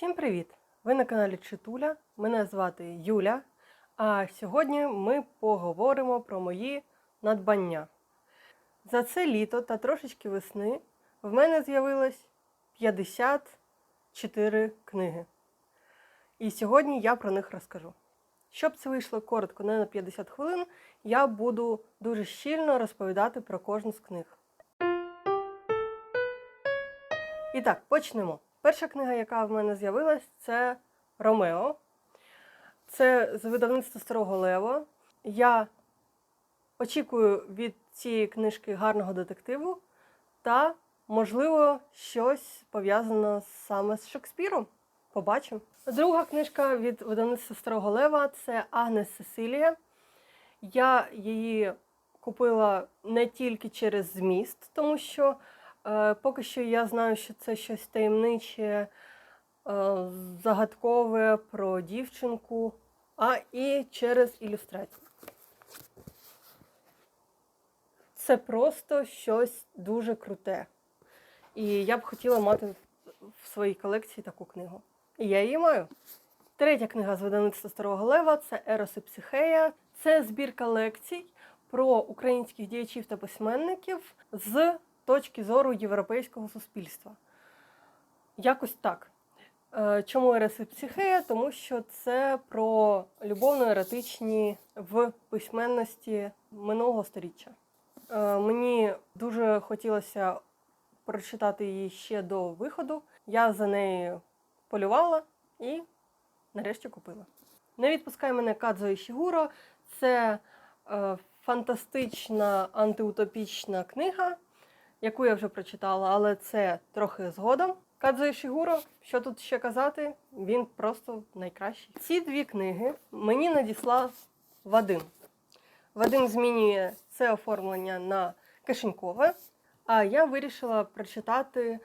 Всім привіт! Ви на каналі Читуля. Мене звати Юля. А сьогодні ми поговоримо про мої надбання. За це літо та трошечки весни в мене з'явилось 54 книги. І сьогодні я про них розкажу. Щоб це вийшло коротко, не на 50 хвилин, я буду дуже щільно розповідати про кожну з книг. І так, почнемо. Перша книга, яка в мене з'явилась, це Ромео. Це з видавництва Старого Лева. Я очікую від цієї книжки гарного детективу та, можливо, щось пов'язане саме з Шекспіром. Побачимо. Друга книжка від видавництва Старого Лева це Агнес Сесилія. Я її купила не тільки через зміст, тому що поки що я знаю, що це щось таємниче, е, загадкове про дівчинку, а і через ілюстрацію. Це просто щось дуже круте. І я б хотіла мати в своїй колекції таку книгу. І я її маю. Третя книга з видавництва Старого Лева це Ерос і Психея. Це збірка лекцій про українських діячів та письменників з точки зору європейського суспільства. Якось так. Е, Чому Ерос і Психея? Тому що це про любовно-еротичні в письменності минулого сторіччя. Е, Мені дуже хотілося прочитати її ще до виходу. Я за нею полювала і нарешті купила. Не відпускай мене Кадзо Ішігуро. Це е, фантастична антиутопічна книга, яку я вже прочитала, але це трохи згодом. Кадзо Ішігуро, що тут ще казати, він просто найкращий. Ці дві книги мені надіслав Вадим. Вадим змінює це оформлення на кишенькове, а я вирішила прочитати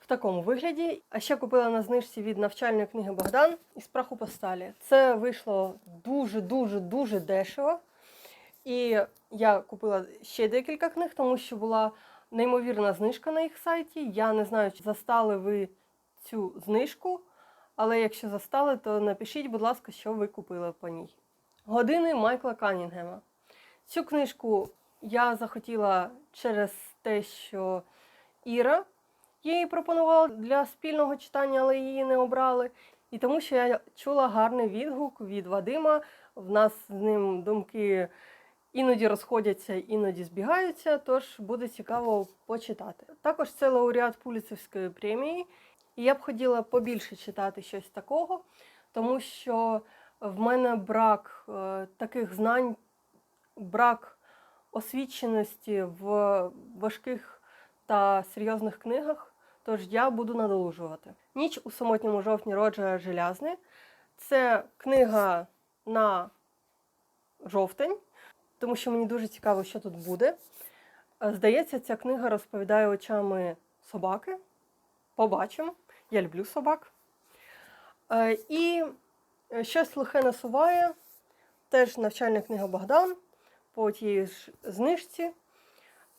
в такому вигляді. А ще купила на знижці від навчальної книги Богдан із праху по сталі. Це вийшло дуже-дуже дуже дешево. І я купила ще декілька книг, тому що була неймовірна знижка на їх сайті. Я не знаю, чи застали ви цю знижку, але якщо застали, то напишіть, будь ласка, що ви купили по ній. Години Майкла Канінгема. Цю книжку я захотіла через те, що Іра її пропонувала для спільного читання, але її не обрали. І тому що я чула гарний відгук від Вадима. В нас з ним думки іноді розходяться, іноді збігаються, тож буде цікаво почитати. Також це лауреат Пуліцевської премії, і я б хотіла побільше читати щось такого, тому що в мене брак е, таких знань, брак освіченості в важких та серйозних книгах. Тож я буду надолужувати. Ніч у самотньому жовтні Роджера Желязни. Це книга на жовтень, тому що мені дуже цікаво, що тут буде. Е, Здається, ця книга розповідає очами собаки. Побачимо. Я люблю собак. Е, І щось лихе насуває. Теж навчальна книга Богдан по тієї ж знижці.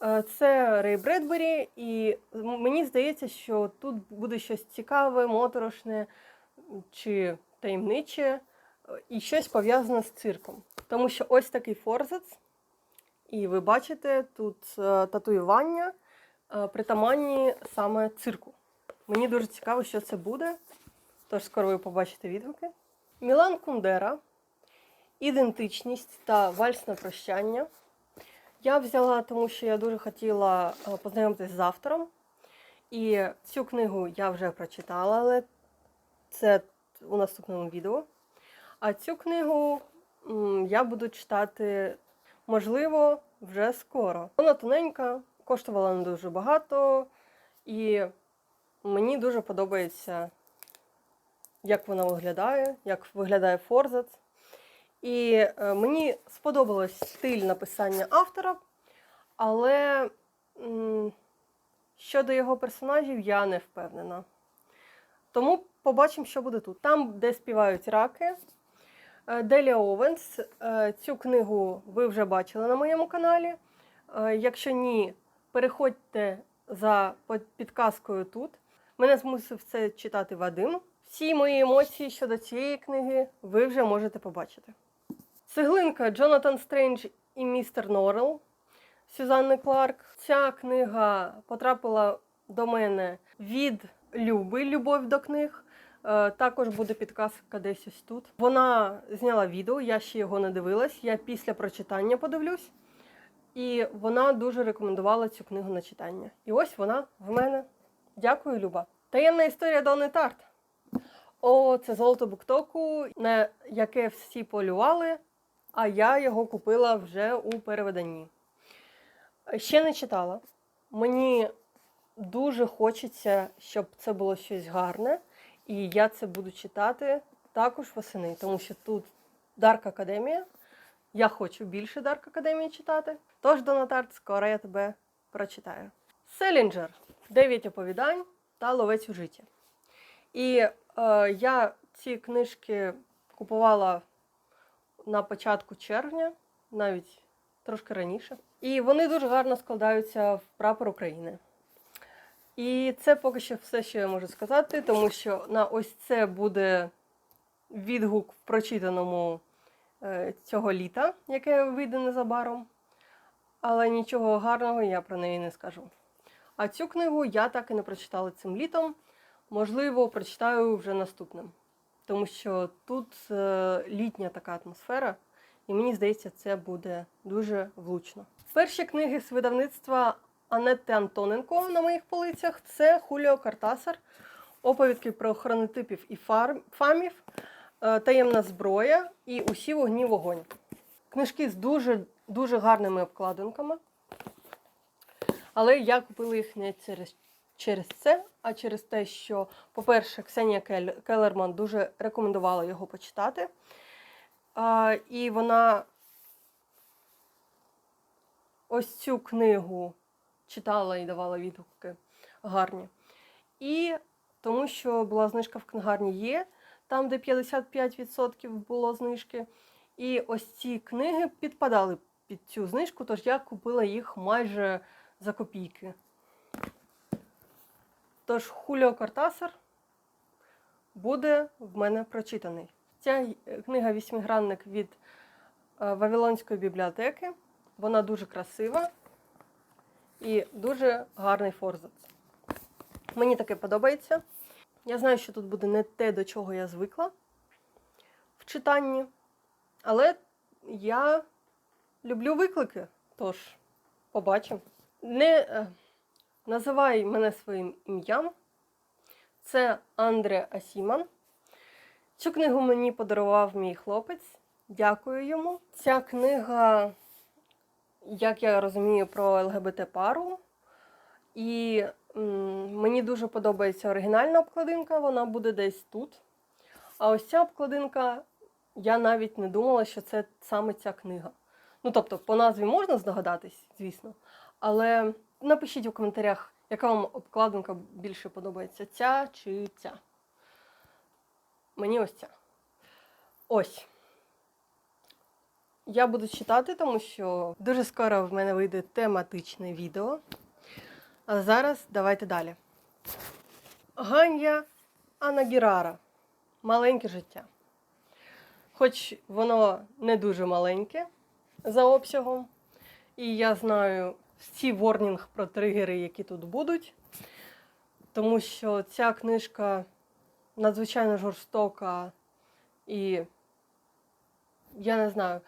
Е, Це Рей Бредбері, і мені здається, що тут буде щось цікаве, моторошне чи таємниче, е, і щось пов'язане з цирком. Тому що ось такий форзац, і ви бачите тут е, татуювання е, притаманні саме цирку. Мені дуже цікаво, що це буде. Тож скоро ви побачите відгуки. Мілан Кундера, ідентичність та вальсне прощання. Я взяла, тому що я дуже хотіла е, познайомитися з автором. І цю книгу я вже прочитала, але це у наступному відео. А цю книгу я буду читати, можливо, вже скоро. Вона тоненька, коштувала не дуже багато, і мені дуже подобається, як вона виглядає, як виглядає форзац. І е, мені сподобалось стиль написання автора, але щодо його персонажів я не впевнена. Тому побачимо, що буде тут. Там, де співають раки, е, Делія Овенс. Е, Цю книгу ви вже бачили на моєму каналі. Е, Якщо ні, переходьте за підказкою тут. Мене змусив це читати Вадим. Всі мої емоції щодо цієї книги ви вже можете побачити. Цеглинка Джонатан Стрендж і містер Норрелл Сюзанни Кларк. Ця книга потрапила до мене від Люби, Любов до книг. Е, Також буде підказка десь ось тут. Вона зняла відео, я ще його не дивилась. Я після прочитання подивлюсь. І вона дуже рекомендувала цю книгу на читання. І ось вона в мене. Дякую, Люба. Таємна історія Донни Тарт. О, це золото буктоку, на яке всі полювали, а я його купила вже у переведенні. Ще не читала. Мені дуже хочеться, щоб це було щось гарне, і я це буду читати також восени, тому що тут Дарк Академія. Я хочу більше Дарк Академії читати. Тож, Донатарт, скоро я тебе прочитаю. Селінджер. Дев'ять оповідань та ловець у житті. І е, я ці книжки купувала на початку червня, навіть трошки раніше. І вони дуже гарно складаються в прапор України. І це поки що все, що я можу сказати, тому що на ось це буде відгук в прочитаному е, цього літа, яке вийде незабаром. Але нічого гарного я про неї не скажу. А цю книгу я так і не прочитала цим літом. Можливо, прочитаю вже наступним. Тому що тут е, літня така атмосфера, і мені здається, це буде дуже влучно. Перші книги з видавництва Анетти Антоненко на моїх полицях це Хуліо Картасар, оповідки про хронотипів і фамів, е, таємна зброя і усі вогні вогонь. Книжки з дуже, дуже гарними обкладинками. Але я купила їх не через, через це, а через те, що, по-перше, Ксенія Келерман дуже рекомендувала його почитати. А, і вона ось цю книгу читала і давала відгуки гарні. І тому що була знижка в книгарні є, там, де 55% було знижки. І ось ці книги підпадали під цю знижку, тож я купила їх майже за копійки. Тож Хуліо Кортасар буде в мене прочитаний. Ця книга Вісьмигранник від е, Вавилонської бібліотеки. Вона дуже красива і дуже гарний форзац. Мені таке подобається. Я знаю, що тут буде не те, до чого я звикла в читанні, але я люблю виклики. Тож, побачимо. Не е, називай мене своїм ім'ям. Це Андре Асіман. Цю книгу мені подарував мій хлопець. Дякую йому. Ця книга, як я розумію, про ЛГБТ-пару. І м, мені дуже подобається оригінальна обкладинка, вона буде десь тут. А ось ця обкладинка, я навіть не думала, що це саме ця книга. Ну, тобто, по назві можна здогадатись, звісно. Але напишіть у коментарях, яка вам обкладинка більше подобається, ця чи ця. Мені ось ця. Ось. Я буду читати, тому що дуже скоро в мене вийде тематичне відео. А зараз давайте далі. Ганья Анагірара. Маленьке життя. Хоч воно не дуже маленьке за обсягом. І я знаю всі ворнінг про тригери, які тут будуть. Тому що ця книжка надзвичайно жорстока і я не знаю,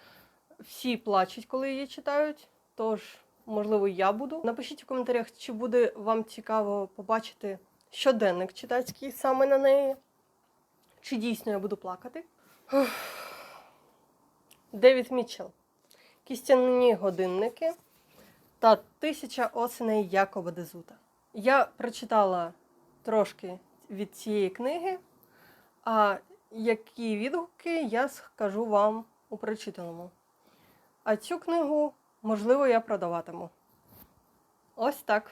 всі плачуть, коли її читають. Тож, можливо, я буду. Напишіть у коментарях, чи буде вам цікаво побачити щоденник читацький саме на неї. Чи дійсно я буду плакати? Девід Мітчелл. Кістяні годинники та тисяча осеней Якоба Дезута. Я прочитала трошки від цієї книги, а які відгуки я скажу вам у прочитаному. А цю книгу, можливо, я продаватиму. Ось так.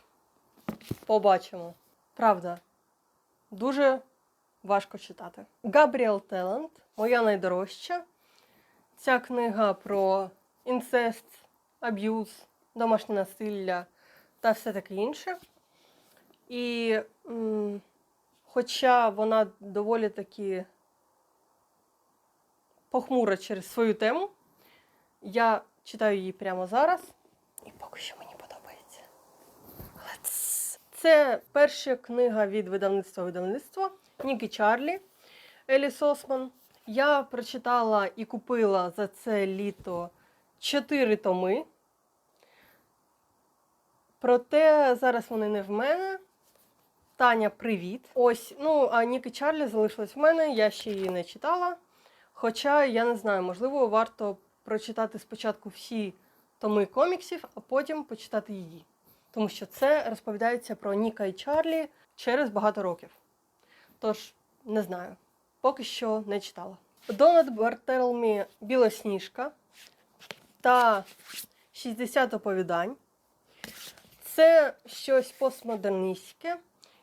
Побачимо. Правда, дуже важко читати. Габріел Теланд, моя найдорожча. Ця книга про інцест, аб'юз, домашнє насилля та все таке інше. І м, Хоча вона доволі таки похмура через свою тему. Я читаю її прямо зараз. І поки що мені подобається. Але. Це перша книга від видавництва видавництва Нікі Чарлі Еліс Осман. Я прочитала і купила за це літо чотири томи. Проте зараз вони не в мене. Таня, привіт. Ось, ну, а Ніки Чарлі залишилась в мене, я ще її не читала. Хоча, я не знаю, можливо, варто прочитати спочатку всі томи коміксів, а потім почитати її. Тому що це розповідається про Ніка і Чарлі через багато років. Тож, не знаю, поки що не читала. Донат Бартелмі Білосніжка та 60 оповідань. Це щось постмодерністське.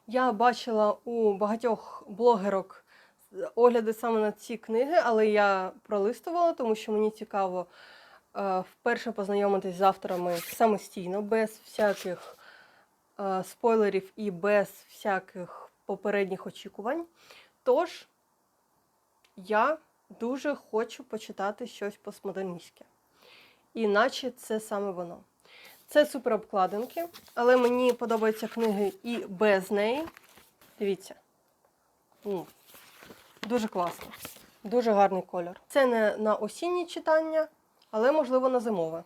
Я бачила у багатьох блогерок огляди саме на ці книги, але я пролистувала, тому що мені цікаво е, вперше познайомитись з авторами самостійно, без всяких е, спойлерів і без всяких попередніх очікувань. Тож я дуже хочу почитати щось постмодерністське. Іначе це саме воно. Це суперобкладинки, але мені подобаються книги і без неї. Дивіться. Дуже класно. Дуже гарний кольор. Це не на осінні читання, але можливо на зимове.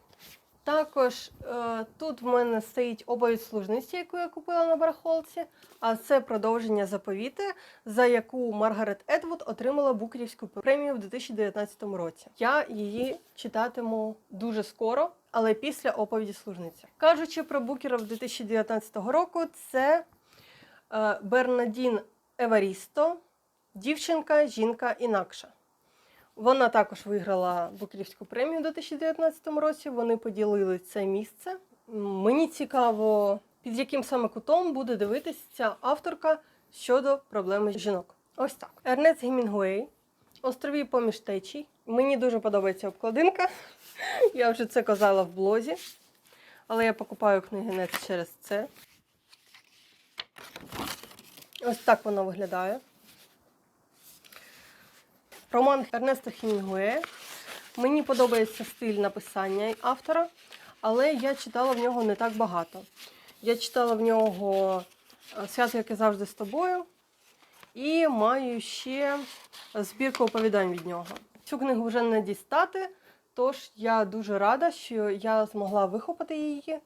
Також е, тут в мене стоїть оповідь служниці, яку я купила на барахолці, а це продовження заповіти, за яку Маргарет Едвуд отримала Букерівську премію в 2019 році. Я її читатиму дуже скоро, але після оповіді служниці. Кажучи про Букера 2019 року, це е, Бернадін Еварісто, дівчинка, жінка інакша. Вона також виграла Букерівську премію у 2019 році. Вони поділили це місце. Мені цікаво, під яким саме кутом буде дивитися ця авторка щодо проблеми жінок. Ось так. Ернест Гемінгуей, Острові поміж течій. Мені дуже подобається обкладинка. Я вже це казала в блозі. Але я покупаю книги не через це. Ось так воно виглядає. Роман Ернеста Хемінгуе. Мені подобається стиль написання автора, але я читала в нього не так багато. Я читала в нього е, Свято, яке завжди з тобою, і маю ще збірку оповідань від нього. Цю книгу вже не дістати, тож я дуже рада, що я змогла вихопити її.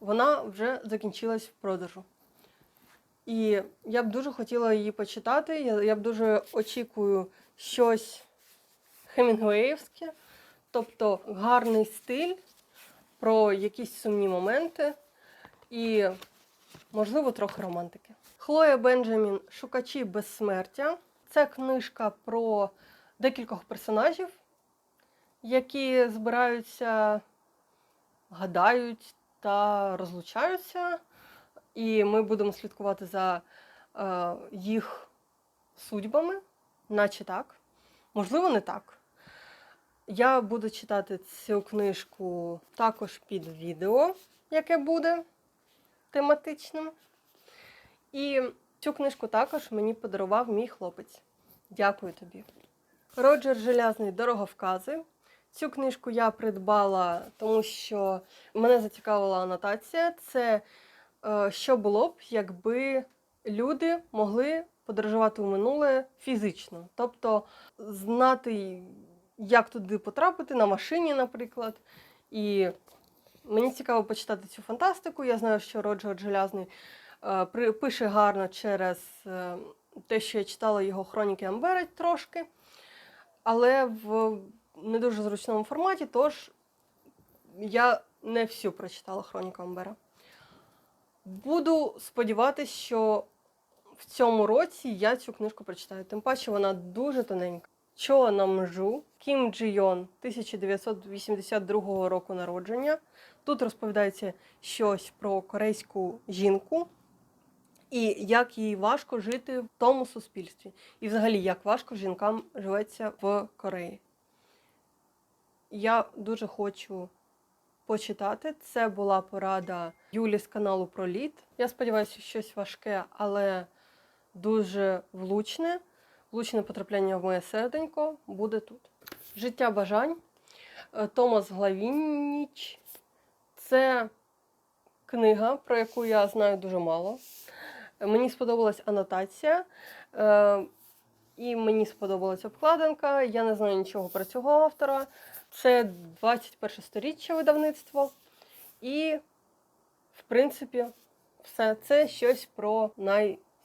Вона вже закінчилась в продажу. І я б дуже хотіла її почитати. Я б дуже очікую щось хемінгуеївське, тобто гарний стиль про якісь сумні моменти і, можливо, трохи романтики. Хлоя Бенджамін Шукачі безсмертя. Це книжка про декількох персонажів, які збираються, гадають та розлучаються. І ми будемо слідкувати за е, їх судьбами, наче так. Можливо, не так. Я буду читати цю книжку також під відео, яке буде тематичним. І цю книжку також мені подарував мій хлопець. Дякую тобі. Роджер Желязний Дороговкази. Цю книжку я придбала, тому що мене зацікавила анотація. Це е, що було б, якби люди могли подорожувати у минуле фізично. Тобто знати, як туди потрапити, на машині, наприклад. І мені цікаво почитати цю фантастику. Я знаю, що Роджер Желязний е, пише гарно через е, те, що я читала його хроніки Амбера трошки, але в не дуже зручному форматі, тож я не всю прочитала хроніку Амбера. Буду сподіватися, що в цьому році я цю книжку прочитаю. Тим паче вона дуже тоненька. Чо Намжу, Кім Джі Йон, 1982 року народження. Тут розповідається щось про корейську жінку і як їй важко жити в тому суспільстві. І взагалі, як важко жінкам живеться в Кореї. Я дуже хочу почитати. Це була порада Юлі з каналу про лід. Я сподіваюся, щось важке, але дуже влучне, влучне потрапляння в моє серденько буде тут. Життя бажань. Е, Томас Главініч. Це книга, про яку я знаю дуже мало. Е, Мені сподобалась анотація, е, і мені сподобалась обкладинка. Я не знаю нічого про цього автора. Це 21 сторіччя видавництво. І, в принципі, все це щось про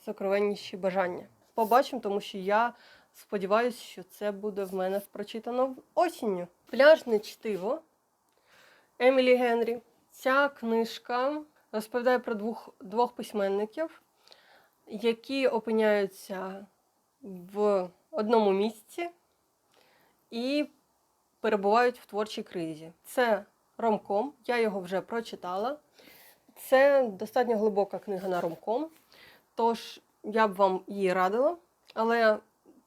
найсокровенніші бажання. Побачимо, тому що я сподіваюся, що це буде в мене прочитано осінню. Пляжне чтиво Емілі Генрі. Ця книжка розповідає про двох, двох письменників, які опиняються в одному місці і перебувають в творчій кризі. Це ромком, я його вже прочитала. Це достатньо глибока книга на ромком, тож я б вам її радила, але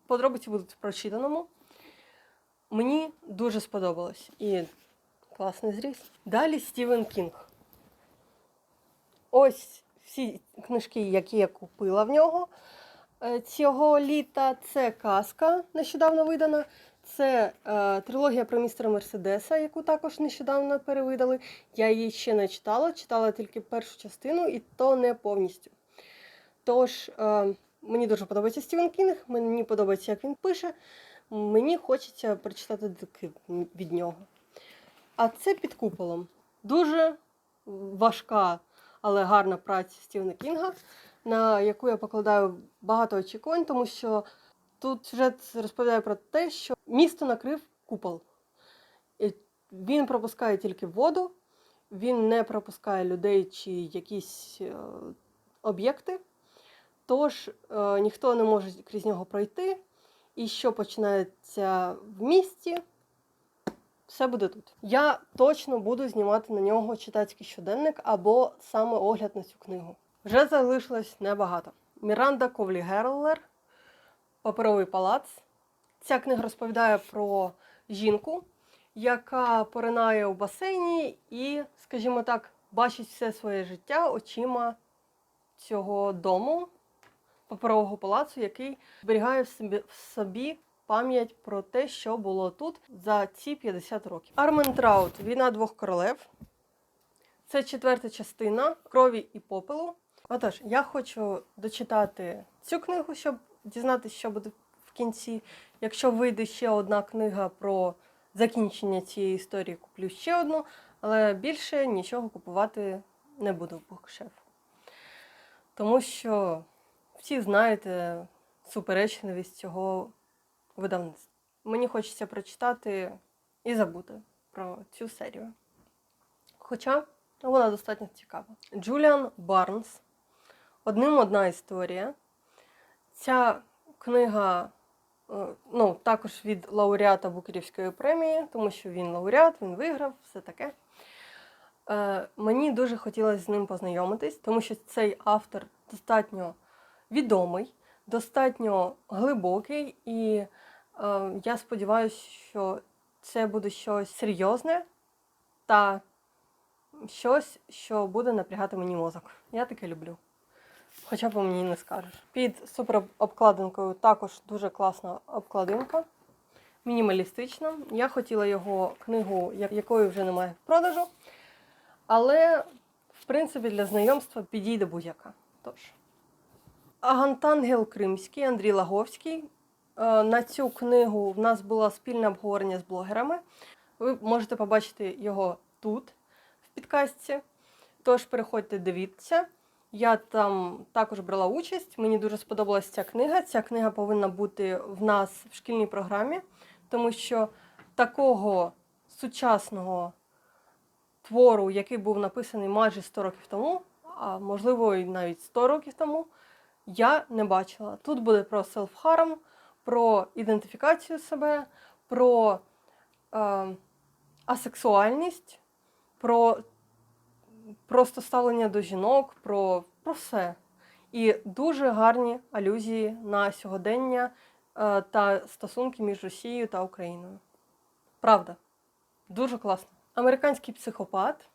подробиці будуть в прочитаному. Мені дуже сподобалось і класний зріз. Далі Стівен Кінг. Ось всі книжки, які я купила в нього е, цього літа. Це казка, нещодавно видана. Це е, трилогія про містера Мерседеса, яку також нещодавно перевидали. Я її ще не читала, читала тільки першу частину, і то не повністю. Тож, е, мені дуже подобається Стівен Кінг, мені подобається, як він пише. Мені хочеться прочитати від нього. А це під куполом. Дуже важка, але гарна праця Стівена Кінга, на яку я покладаю багато очікувань, тому що тут сюжет розповідає про те, що місто накрив купол. І Він пропускає тільки воду, він не пропускає людей чи якісь е, об'єкти. Тож е, ніхто не може крізь нього пройти. І що починається в місті, все буде тут. Я точно буду знімати на нього читацький щоденник або саме огляд на цю книгу. Вже залишилось небагато. Міранда Ковлі Герлер, Паперовий палац. Ця книга розповідає про жінку, яка поринає у басейні і, скажімо так, бачить все своє життя очима цього дому, паперового палацу, який зберігає в собі, пам'ять про те, що було тут за ці 50 років. Армен Траут Війна двох королев. Це четверта частина крові і попелу. Отож, я хочу дочитати цю книгу, щоб дізнатися, що буде в кінці. Якщо вийде ще одна книга про закінчення цієї історії, куплю ще одну, але більше нічого купувати не буду в букшеф. Тому що всі знаєте суперечливість цього видавництва. Мені хочеться прочитати і забути про цю серію. Хоча вона достатньо цікава. Джуліан Барнс. Одним одна історія. Ця книга е, ну, також від лауреата Букерівської премії, тому що він лауреат, він виграв, все таке. Е, Мені дуже хотілося з ним познайомитись, тому що цей автор достатньо відомий, достатньо глибокий, і е, я сподіваюся, що це буде щось серйозне та щось, що буде напрягати мені мозок. Я таке люблю. Хоча по мені не скажеш. Під суперобкладинкою також дуже класна обкладинка. Мінімалістична. Я хотіла його книгу, якої вже немає в продажу. Але, в принципі, для знайомства підійде будь-яка. Тож. Агантангел Кримський, Андрій Лаговський. Е, На цю книгу в нас було спільне обговорення з блогерами. Ви можете побачити його тут, в підкастці. Тож переходьте, дивіться. Я там також брала участь. Мені дуже сподобалася ця книга. Ця книга повинна бути в нас в шкільній програмі, тому що такого сучасного твору, який був написаний майже 100 років тому, а можливо і навіть 100 років тому, я не бачила. Тут буде про селф-харм, про ідентифікацію себе, про е, асексуальність, про просто ставлення до жінок, про, про все. І дуже гарні алюзії на сьогодення е, та стосунки між Росією та Україною. Правда, дуже класно. Американський психопат.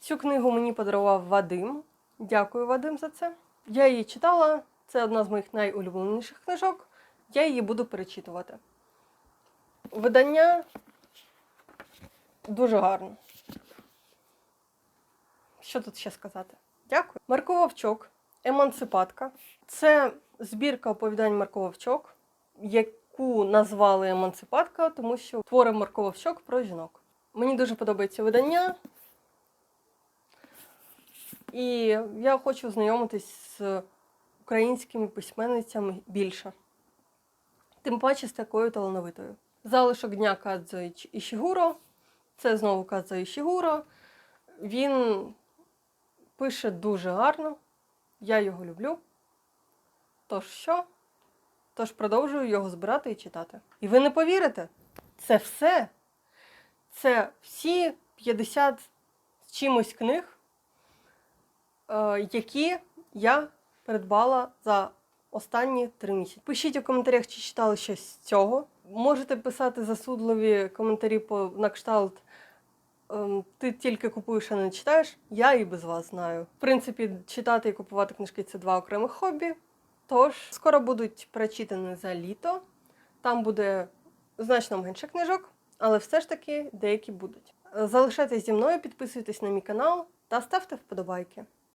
Цю книгу мені подарував Вадим. Дякую, Вадим, за це. Я її читала, Це одна з моїх найулюбленіших книжок. Я її буду перечитувати. Видання дуже гарне. Що тут ще сказати? Дякую. Марко Вовчок, Емансипатка. Це збірка оповідань Марко Вовчок, яку назвали Емансипатка, тому що твори Марко Вовчок про жінок. Мені дуже подобається видання. І я хочу знайомитись з українськими письменницями більше. Тим паче з такою талановитою. Залишок дня Кадзо Ішігуро. Це знову Кадзо Ішігуро. Він пише дуже гарно. Я його люблю. Тож що? Тож продовжую його збирати і читати. І ви не повірите, це все. Це всі 50 з чимось книг, які я придбала за останні три місяці. Пишіть у коментарях, чи читали щось з цього. Можете писати засудливі коментарі по на кшталт. ем, Ти тільки купуєш, а не читаєш. Я і без вас знаю. В принципі, читати і купувати книжки це два окремих хобі. Тож, скоро будуть прочитані за літо. Там буде значно менше книжок, але все ж таки деякі будуть. Е, Залишайтесь зі мною, підписуйтесь на мій канал та ставте вподобайки.